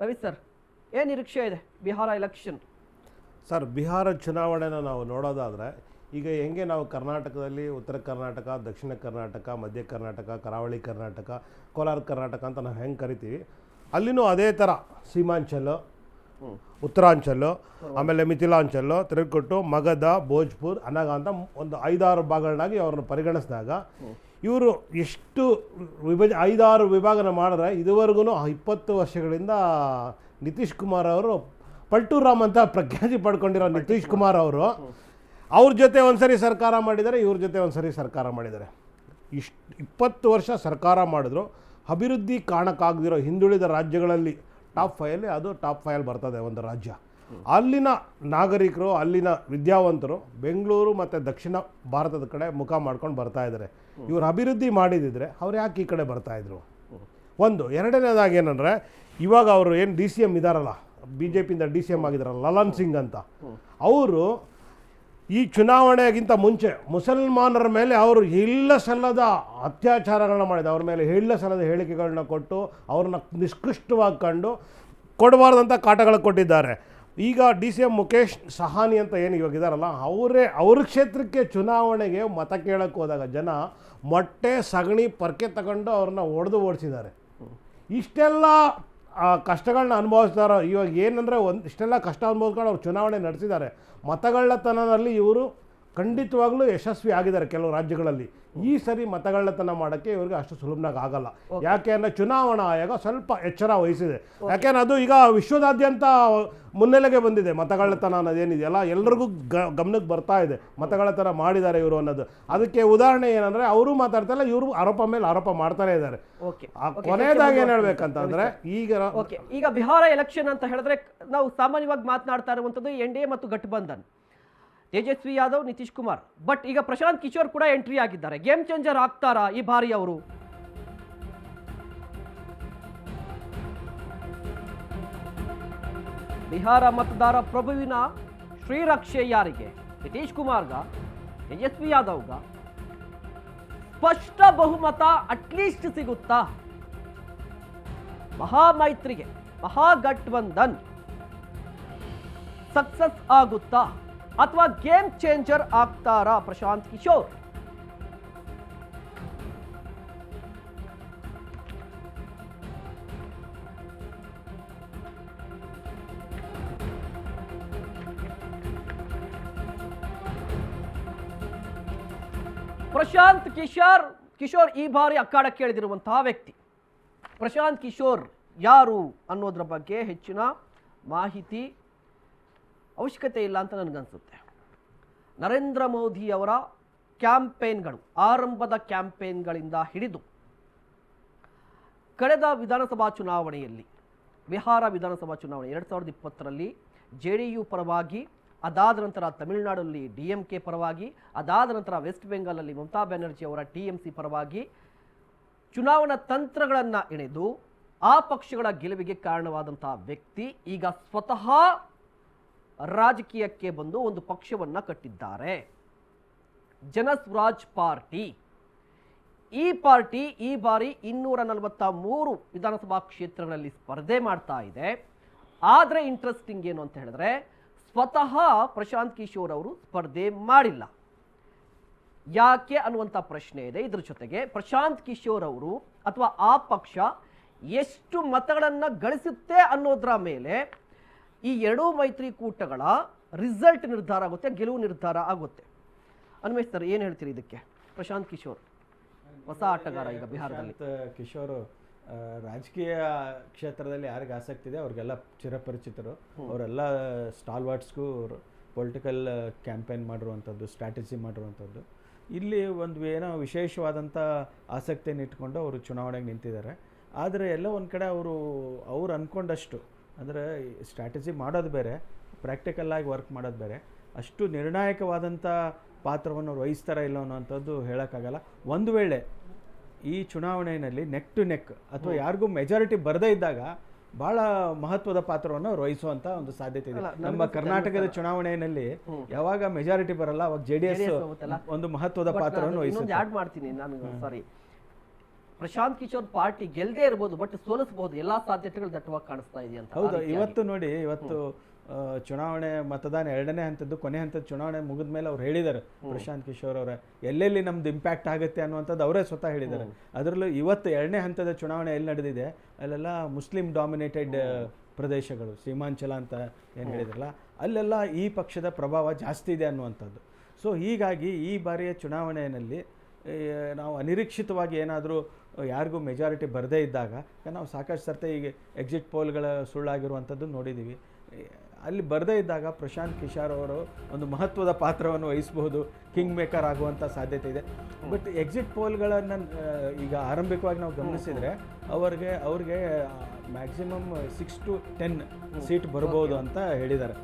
Ravi sir, ಏನು ನಿರೀಕ್ಷೆ ಇದೆ? ಬಿಹಾರ ಎಲೆಕ್ಷನ್ ಸರ್, ಬಿಹಾರ ಚುನಾವಣೆನ ನಾವು ನೋಡೋದಾದರೆ, ಈಗ ಹೆಂಗೆ ನಾವು ಕರ್ನಾಟಕದಲ್ಲಿ ಉತ್ತರ ಕರ್ನಾಟಕ, ದಕ್ಷಿಣ ಕರ್ನಾಟಕ, ಮಧ್ಯ ಕರ್ನಾಟಕ, ಕರಾವಳಿ ಕರ್ನಾಟಕ, ಕೋಲಾರ ಕರ್ನಾಟಕ ಅಂತ ನಾವು ಹೆಂಗೆ ಕರಿತೀವಿ, ಅಲ್ಲಿನೂ ಅದೇ ಥರ, ಸೀಮಾಂಚಲು ಉತ್ತರಾಂಚಲು, ಆಮೇಲೆ ಮಿಥಿಲಾಂಚಲು, ತಿರುಗಿಕೊಟ್ಟು ಮಗಧ, ಭೋಜ್ಪುರ್ ಅನಗ ಅಂತ ಒಂದು ಐದಾರು ಭಾಗಗಳನ್ನಾಗಿ ಅವ್ರನ್ನ ಪರಿಗಣಿಸಿದಾಗ ಇವರು ಎಷ್ಟು ವಿಭಜ, ಐದಾರು ವಿಭಾಗನ ಮಾಡಿದ್ರೆ ಇದುವರೆಗೂ ಇಪ್ಪತ್ತು ವರ್ಷಗಳಿಂದ ನಿತೀಶ್ ಕುಮಾರ್ ಅವರು ಪಲ್ಟೂರಾಮ್ ಅಂತ ಪ್ರಖ್ಯಾತಿ ಪಡ್ಕೊಂಡಿರೋ ನಿತೀಶ್ ಕುಮಾರ್ ಅವರು, ಅವ್ರ ಜೊತೆ ಒಂದ್ಸರಿ ಸರ್ಕಾರ ಮಾಡಿದ್ದಾರೆ ಇವ್ರ ಜೊತೆ ಒಂದ್ಸರಿ ಸರ್ಕಾರ ಮಾಡಿದ್ದಾರೆ. ಇಷ್ಟು ಇಪ್ಪತ್ತು ವರ್ಷ ಸರ್ಕಾರ ಮಾಡಿದ್ರು, ಅಭಿವೃದ್ಧಿ ಕಾಣಕ್ಕಾಗದಿರೋ ಹಿಂದುಳಿದ ರಾಜ್ಯಗಳಲ್ಲಿ ಟಾಪ್ ಫೈವಲ್ಲಿ ಅದು ಟಾಪ್ ಫೈಲ್ ಬರ್ತದೆ ಒಂದು ರಾಜ್ಯ. ಅಲ್ಲಿನ ನಾಗರಿಕರು, ಅಲ್ಲಿನ ವಿದ್ಯಾವಂತರು ಬೆಂಗಳೂರು ಮತ್ತು ದಕ್ಷಿಣ ಭಾರತದ ಕಡೆ ಮುಖ ಮಾಡ್ಕೊಂಡು ಬರ್ತಾ ಇದ್ದಾರೆ. ಇವರು ಅಭಿವೃದ್ಧಿ ಮಾಡಿದಿದ್ರೆ ಅವ್ರು ಯಾಕೆ ಈ ಕಡೆ ಬರ್ತಾ ಇದ್ರು? ಒಂದು, ಎರಡನೇದಾಗಿ ಏನಂದರೆ, ಇವಾಗ ಅವರು ಏನು ಡಿ ಸಿ ಎಂ ಇದ್ದಾರಲ್ಲ ಬಿ ಜೆ ಪಿಯಿಂದ ಡಿ ಸಿ ಎಂ ಆಗಿದ್ದಾರಲ್ಲ ಲಲನ್ ಸಿಂಗ್ ಅಂತ. ಅವರು ಈ ಚುನಾವಣೆಗಿಂತ ಮುಂಚೆ ಮುಸಲ್ಮಾನರ ಮೇಲೆ ಅವರು ಇಲ್ಲ ಸಲ್ಲದ ಅತ್ಯಾಚಾರಗಳನ್ನ ಮಾಡಿದ, ಅವ್ರ ಮೇಲೆ ಇಲ್ಲ ಸಲ್ಲದ ಹೇಳಿಕೆಗಳನ್ನ ಕೊಟ್ಟು ಅವ್ರನ್ನ ನಿಷ್ಕೃಷ್ಟವಾಗಿ ಕಂಡು ಕೊಡಬಾರ್ದಂಥ ಕಾಟಗಳು ಕೊಟ್ಟಿದ್ದಾರೆ. ಈಗ D C M Mukesh Sahani ಅಂತ ಏನು ಇವಾಗ ಇದ್ದಾರಲ್ಲ ಅವರೇ, ಅವ್ರ ಕ್ಷೇತ್ರಕ್ಕೆ ಚುನಾವಣೆಗೆ ಮತ ಕೇಳಕ್ಕೆ ಹೋದಾಗ ಜನ ಮೊಟ್ಟೆ ಸಗಣಿ ಪರ್ಕೆ ತಗೊಂಡು ಅವ್ರನ್ನ ಒಡೆದು ಓಡಿಸಿದ್ದಾರೆ. ಇಷ್ಟೆಲ್ಲ ಆ, ಕಷ್ಟಗಳನ್ನ ಅನುಭವಿಸ್ತಾರೋ ಇವಾಗ ಏನಂದರೆ ಒಂದು ಇಷ್ಟೆಲ್ಲ ಕಷ್ಟ ಅನುಭವಿಸ್ಕೊಂಡು ಅವ್ರು ಚುನಾವಣೆ ನಡೆಸಿದ್ದಾರೆ. ಮತಗಳ್ಳತನದಲ್ಲಿ ಇವರು ಖಂಡಿತವಾಗ್ಲೂ ಯಶಸ್ವಿ ಆಗಿದ್ದಾರೆ ಕೆಲವು ರಾಜ್ಯಗಳಲ್ಲಿ. ಈ ಸರಿ ಮತಗಳ್ಳತನ ಮಾಡೋಕ್ಕೆ ಇವ್ರಿಗೆ ಅಷ್ಟು ಸುಲಭನಾಗ ಆಗಲ್ಲ. ಯಾಕೆ ಅಂದರೆ ಚುನಾವಣಾ ಆಯೋಗ ಸ್ವಲ್ಪ ಎಚ್ಚರ ವಹಿಸಿದೆ. ಯಾಕೆಂದ್ರೆ ಅದು ಈಗ ವಿಶ್ವದಾದ್ಯಂತ ಮುನ್ನೆಲೆಗೆ ಬಂದಿದೆ. ಮತಗಳ್ಳತನ ಅನ್ನೋದೇನಿದೆಯಲ್ಲ ಎಲ್ರಿಗೂ ಗಮನಕ್ಕೆ ಬರ್ತಾ ಇದೆ. ಮತಗಳ್ಳತನ ಮಾಡಿದ್ದಾರೆ ಇವರು ಅನ್ನೋದು. ಅದಕ್ಕೆ ಉದಾಹರಣೆ ಏನಂದರೆ ಅವರು ಮಾತಾಡ್ತಾರಲ್ಲ ಇವರು ಆರೋಪ ಮೇಲೆ ಆರೋಪ ಮಾಡ್ತಾನೆ ಇದ್ದಾರೆ. ಕೊನೆಯದಾಗಿ ಏನು ಹೇಳ್ಬೇಕಂತಂದ್ರೆ ಈಗ ಓಕೆ. ಈಗ ಬಿಹಾರ ಎಲೆಕ್ಷನ್ ಅಂತ ಹೇಳಿದ್ರೆ ನಾವು ಸಾಮಾನ್ಯವಾಗಿ ಮಾತನಾಡ್ತಾ ಇರುವಂಥದ್ದು ಎನ್ ಡಿ ಎ ಮತ್ತು ಗಠಬಂಧನ್. ತೇಜಸ್ವಿ ಯಾದವ್, ನಿತೀಶ್ ಕುಮಾರ್. ಬಟ್ ಈಗ ಪ್ರಶಾಂತ್ ಕಿಶೋರ್ ಕೂಡ ಎಂಟ್ರಿ ಆಗಿದ್ದಾರೆ. ಗೇಮ್ ಚೇಂಜರ್ ಆಗ್ತಾರಾ ಈ ಬಾರಿ ಅವರು? ಬಿಹಾರ ಮತದಾರ ಪ್ರಭುವಿನ ಶ್ರೀರಕ್ಷೆ ಯಾರಿಗೆ? ನಿತೀಶ್ ಕುಮಾರ್ಗ, ತೇಜಸ್ವಿ ಯಾದವ್ಗ? ಸ್ಪಷ್ಟ ಬಹುಮತ ಅಟ್ಲೀಸ್ಟ್ ಸಿಗುತ್ತಾ? ಮಹಾಮೈತ್ರಿಗೆ ಮಹಾಗಠಬಂಧನ್ ಸಕ್ಸಸ್ ಆಗುತ್ತಾ? ಅಥವಾ ಗೇಮ್ ಚೇಂಜರ್ ಆಗ್ತಾರಾ ಪ್ರಶಾಂತ್ ಕಿಶೋರ್ ಪ್ರಶಾಂತ್ ಕಿಶೋರ್ ಕಿಶೋರ್ ಈ ಬಾರಿ ಅಖಾಡಕ್ಕೆ ಇಳಿದಿರುವಂತಹ ವ್ಯಕ್ತಿ. ಪ್ರಶಾಂತ್ ಕಿಶೋರ್ ಯಾರು ಅನ್ನೋದ್ರ ಬಗ್ಗೆ ಹೆಚ್ಚಿನ ಮಾಹಿತಿ ಅವಶ್ಯಕತೆ ಇಲ್ಲ ಅಂತ ನನಗನ್ಸುತ್ತೆ. ನರೇಂದ್ರ ಮೋದಿ ಅವರ ಕ್ಯಾಂಪೇನ್ಗಳು, ಆರಂಭದ ಕ್ಯಾಂಪೇನ್ಗಳಿಂದ ಹಿಡಿದು ಕಳೆದ ವಿಧಾನಸಭಾ ಚುನಾವಣೆಯಲ್ಲಿ, ಬಿಹಾರ ವಿಧಾನಸಭಾ ಚುನಾವಣೆ ಎರಡು ಸಾವಿರದ ಇಪ್ಪತ್ತರಲ್ಲಿ ಜೆ ಡಿ ಯು ಪರವಾಗಿ, ಅದಾದ ನಂತರ ತಮಿಳುನಾಡಲ್ಲಿ ಡಿ ಎಂ ಕೆ ಪರವಾಗಿ, ಅದಾದ ನಂತರ ವೆಸ್ಟ್ ಬೆಂಗಾಲಲ್ಲಿ ಮಮತಾ ಬ್ಯಾನರ್ಜಿ ಅವರ ಟಿ ಎಂ ಸಿ ಪರವಾಗಿ ಚುನಾವಣಾ ತಂತ್ರಗಳನ್ನು ಇಣೆದು ಆ ಪಕ್ಷಗಳ ಗೆಲುವಿಗೆ ಕಾರಣವಾದಂತಹ ವ್ಯಕ್ತಿ ಈಗ ಸ್ವತಃ ರಾಜಕೀಯಕ್ಕೆ ಬಂದು ಒಂದು ಪಕ್ಷವನ್ನು ಕಟ್ಟಿದ್ದಾರೆ. ಜನಸ್ವರಾಜ್ ಪಾರ್ಟಿ. ಈ ಪಾರ್ಟಿ ಈ ಬಾರಿ ಇನ್ನೂರ ನಲವತ್ತ ಮೂರು ವಿಧಾನಸಭಾ ಕ್ಷೇತ್ರಗಳಲ್ಲಿ ಸ್ಪರ್ಧೆ ಮಾಡ್ತಾ ಇದೆ. ಆದರೆ ಇಂಟ್ರೆಸ್ಟಿಂಗ್ ಏನು ಅಂತ ಹೇಳಿದ್ರೆ ಸ್ವತಃ ಪ್ರಶಾಂತ್ ಕಿಶೋರ್ ಅವರು ಸ್ಪರ್ಧೆ ಮಾಡಿಲ್ಲ. ಯಾಕೆ ಅನ್ನುವಂಥ ಪ್ರಶ್ನೆ ಇದೆ ಇದ್ರ ಜೊತೆಗೆ ಪ್ರಶಾಂತ್ ಕಿಶೋರ್ ಅವರು ಅಥವಾ ಆ ಪಕ್ಷ ಎಷ್ಟು ಮತಗಳನ್ನು ಗಳಿಸುತ್ತೆ ಅನ್ನೋದ್ರ ಮೇಲೆ ಈ ಎರಡೂ ಮೈತ್ರಿಕೂಟಗಳ ರಿಸಲ್ಟ್ ನಿರ್ಧಾರ ಆಗುತ್ತೆ ಗೆಲುವು ನಿರ್ಧಾರ ಆಗುತ್ತೆ. ಅನ್ಮೇಶ್ ಸರ್ ಏನು ಹೇಳ್ತೀರಿ ಇದಕ್ಕೆ? ಪ್ರಶಾಂತ್ ಕಿಶೋರ್ ಹೊಸ ಆಟಗಾರ ಈಗ ಬಿಹಾರದಲ್ಲಿ. ಕಿಶೋರ್ ರಾಜಕೀಯ ಕ್ಷೇತ್ರದಲ್ಲಿ ಯಾರಿಗೆ ಆಸಕ್ತಿ ಇದೆ ಅವ್ರಿಗೆಲ್ಲ ಚಿರಪರಿಚಿತರು. ಅವರೆಲ್ಲ ಸ್ಟಾಲ್ವಾರ್ಡ್ಸ್ಗೂ ಪೊಲಿಟಿಕಲ್ ಕ್ಯಾಂಪೇನ್ ಮಾಡಿರುವಂಥದ್ದು ಸ್ಟ್ರಾಟಜಿ ಮಾಡಿರುವಂಥದ್ದು. ಇಲ್ಲಿ ಒಂದು ಏನೋ ವಿಶೇಷವಾದಂಥ ಆಸಕ್ತಿಯನ್ನು ಇಟ್ಕೊಂಡು ಅವರು ಚುನಾವಣೆಗೆ ನಿಂತಿದ್ದಾರೆ. ಆದರೆ ಎಲ್ಲ ಒಂದು ಕಡೆ ಅವರು ಅವ್ರು ಅಂದ್ಕೊಂಡಷ್ಟು ಅಂದರೆ ಸ್ಟ್ರಾಟಜಿ ಮಾಡೋದು ಬೇರೆ ಪ್ರಾಕ್ಟಿಕಲ್ಲಾಗಿ ವರ್ಕ್ ಮಾಡೋದು ಬೇರೆ. ಅಷ್ಟು ನಿರ್ಣಾಯಕವಾದಂಥ ಪಾತ್ರವನ್ನು ಅವ್ರು ವಹಿಸ್ತಾರ ಇಲ್ಲ ಅನ್ನೋವಂಥದ್ದು ಹೇಳೋಕ್ಕಾಗಲ್ಲ. ಒಂದು ವೇಳೆ ಈ ಚುನಾವಣೆಯಲ್ಲಿ ನೆಕ್ ಟು ನೆಕ್ ಅಥವಾ ಯಾರಿಗೂ ಮೆಜಾರಿಟಿ ಬರದೇ ಇದ್ದಾಗ ಬಹಳ ಮಹತ್ವದ ಪಾತ್ರವನ್ನು ಅವ್ರು ವಹಿಸುವಂತ ಒಂದು ಸಾಧ್ಯತೆ ಇದೆ. ನಮ್ಮ ಕರ್ನಾಟಕದ ಚುನಾವಣೆಯಲ್ಲಿ ಯಾವಾಗ ಮೆಜಾರಿಟಿ ಬರಲ್ಲ ಅವಾಗ ಜೆ ಡಿ ಎಸ್ ಒಂದು ಮಹತ್ವದ ಪಾತ್ರವನ್ನು ನಾನು ವಹಿಸುತ್ತೆ. ಮಾಡ್ತೀನಿ ನಾನು ಸಾರಿ ಪ್ರಶಾಂತ್ ಕಿಶೋರ್ ಪಾರ್ಟಿ ಗೆಲ್ದೇ ಇರಬಹುದು ಬಟ್ ಸೋಲಿಸಬಹುದು ಎಲ್ಲಾ ಸಾಧ್ಯತೆಗಳು ದಟ್ಟವಾಗಿ ಕಾಣಿಸ್ತಾ ಇದೆ ಅಂತ. ಹೌದು ಇವತ್ತು ನೋಡಿ ಇವತ್ತು ಚುನಾವಣೆ ಮತದಾನ ಎರಡನೇ ಹಂತದ್ದು ಕೊನೆ ಹಂತದ ಚುನಾವಣೆ ಮುಗಿದ ಮೇಲೆ ಅವ್ರು ಹೇಳಿದ್ದಾರೆ ಪ್ರಶಾಂತ್ ಕಿಶೋರ್ ಅವರ ಎಲ್ಲೆಲ್ಲಿ ನಮ್ದು ಇಂಪ್ಯಾಕ್ಟ್ ಆಗುತ್ತೆ ಅನ್ನುವಂಥದ್ದು ಅವರೇ ಸ್ವತಃ ಹೇಳಿದ್ದಾರೆ ಅದರಲ್ಲೂ ಇವತ್ತು ಎರಡನೇ ಹಂತದ ಚುನಾವಣೆ ಎಲ್ಲಿ ನಡೆದಿದೆ ಅಲ್ಲೆಲ್ಲ ಮುಸ್ಲಿಂ ಡಾಮಿನೇಟೆಡ್ ಪ್ರದೇಶಗಳು ಸೀಮಾಂಚಲ ಅಂತ ಏನು ಹೇಳಿದ್ರಲ್ಲ ಅಲ್ಲೆಲ್ಲ ಈ ಪಕ್ಷದ ಪ್ರಭಾವ ಜಾಸ್ತಿ ಇದೆ ಅನ್ನುವಂಥದ್ದು. ಸೊ ಹೀಗಾಗಿ ಈ ಬಾರಿಯ ಚುನಾವಣೆಯಲ್ಲಿ ನಾವು ಅನಿರೀಕ್ಷಿತವಾಗಿ ಏನಾದರೂ ಯಾರಿಗೂ ಮೆಜಾರಿಟಿ ಬರದೇ ಇದ್ದಾಗ ನಾವು ಸಾಕಷ್ಟು ಸರ್ತೆ ಈಗ ಎಕ್ಸಿಟ್ ಪೋಲ್ಗಳ ಸುಳ್ಳಾಗಿರುವಂಥದ್ದು ನೋಡಿದ್ದೀವಿ ಅಲ್ಲಿ ಬರದೇ ಇದ್ದಾಗ ಪ್ರಶಾಂತ್ ಕಿಶಾರ್ ಅವರು ಒಂದು ಮಹತ್ವದ ಪಾತ್ರವನ್ನು ವಹಿಸಬಹುದು ಕಿಂಗ್ ಮೇಕರ್ ಆಗುವಂಥ ಸಾಧ್ಯತೆ ಇದೆ. ಬಟ್ ಎಕ್ಸಿಟ್ ಪೋಲ್ಗಳನ್ನು ಈಗ ಆರಂಭಿಕವಾಗಿ ನಾವು ಗಮನಿಸಿದರೆ ಅವ್ರಿಗೆ ಅವ್ರಿಗೆ maximum six to ten seat ಬರ್ಬೋದು ಅಂತ ಹೇಳಿದ್ದಾರೆ.